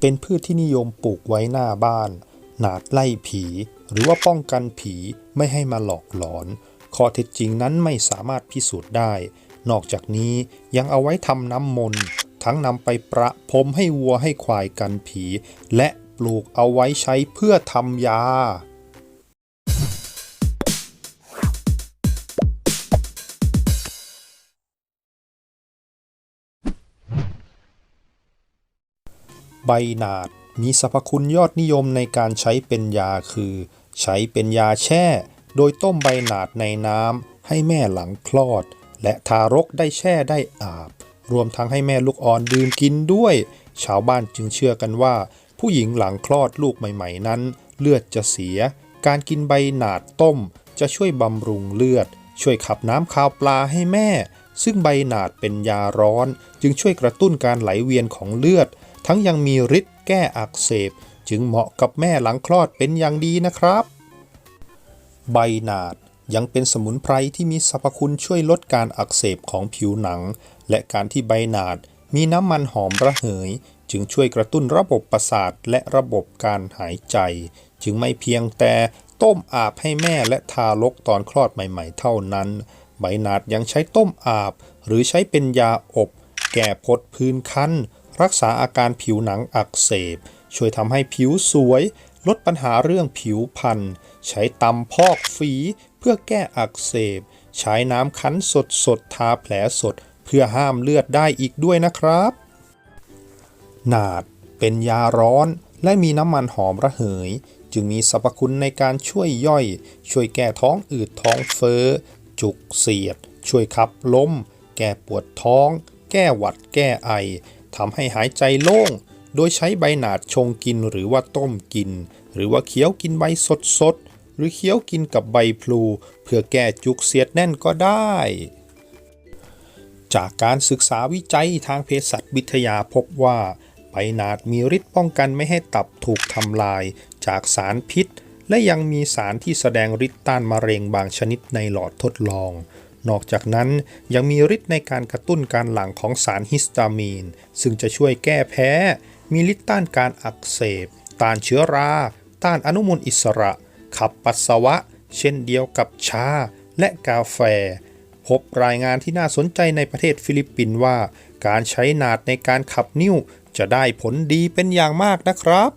เป็นพืชที่นิยมปลูกไว้หน้าบ้าน หนาดไล่ผี หรือว่าป้องกันผีไม่ให้มาหลอกหลอน ข้อเท็จจริงนั้นไม่สามารถพิสูจน์ได้ นอกจากนี้ยังเอาไว้ทำน้ำมนต์ ทั้งนำไปประพรมให้วัวให้ควายกันผี และปลูกเอาไว้ใช้เพื่อทำยา ใบหนาด มีสรรพคุณยอดนิยมในการใช้เป็นยาคือ ใช้เป็นยาแช่ โดยต้มใบหนาดในน้ำให้แม่หลังคลอด และทารกได้แช่ได้อาบ รวมทั้งให้แม่ลูกอ่อนดื่มกินด้วย ชาวบ้านจึงเชื่อกันว่า ผู้หญิงหลังคลอดลูกใหม่ ๆ นั้น เลือดจะเสีย การกินใบหนาดต้ม จะช่วยบำรุงเลือด ช่วยขับน้ำคาวปลาให้แม่ซึ่งใบหนาดเป็นยาร้อน จึงช่วยกระตุ้นการไหลเวียนของเลือด ทั้งยังมีฤทธิ์แก้อักเสบ จึงเหมาะกับแม่หลังคลอดเป็นอย่างดีนะครับ ใบหนาดยังเป็นสมุนไพรที่มีสรรพคุณช่วยลดการอักเสบของผิวหนัง และการที่ใบหนาดมีน้ำมันหอมระเหย จึงช่วยกระตุ้นระบบประสาทและระบบการหายใจ จึงไม่เพียงแต่ต้มอาบให้แม่และทารกตอนคลอดใหม่ๆ เท่านั้น ใบหนาดยังใช้ต้มอาบ หรือใช้เป็นยาอบ แก้พดพื้นคัน รักษาอาการผิวหนังอักเสบ ช่วยทำให้ผิวสวย ลดปัญหาเรื่องผิวพันใช้ตำพอกฝีเพื่อแก้อักเสบ ใช้น้ำคั้นสดสดๆทาแผลสด เพื่อห้ามเลือดได้อีกด้วยนะครับ หนาดเป็นยาร้อนและมีน้ำมันหอมระเหย จึงมีสรรพคุณในการช่วยย่อย ช่วยแก้ท้องอืดท้องเฟ้อ จุกเสียด ช่วยขับลม แก้ปวดท้อง แก้หวัดแก้ไอ ทำให้หายใจโล่ง โดยใช้ใบหนาดชงกินหรือว่าต้มกิน หรือว่าเคี้ยวกินใบสดๆหรือเคี้ยวกินกับใบพลู เพื่อแก้จุกเสียดแน่นก็ได้ จากการศึกษาวิจัยทางเภสัชวิทยาพบว่าใบหนาดมีฤทธิ์ป้องกันไม่ให้ตับถูกทำลาย จากสารพิษ และยังมีสารที่แสดงฤทธิ์ต้านมะเร็งบางชนิดในหลอดทดลอง นอกจากนั้นยังมีฤทธิ์ในการกระตุ้นการหลั่งของสารฮิสตามีน ซึ่งจะช่วยแก้แพ้ มีฤทธิ์ต้านการอักเสบ ต้านเชื้อรา ต้านอนุมูลอิสระ ขับปัสสาวะ เช่นเดียวกับชา และกาแฟ พบรายงานที่น่าสนใจในประเทศฟิลิปปินส์ว่า การใช้นาดในการขับนิ้วจะได้ผลดีเป็นอย่างมากนะครับ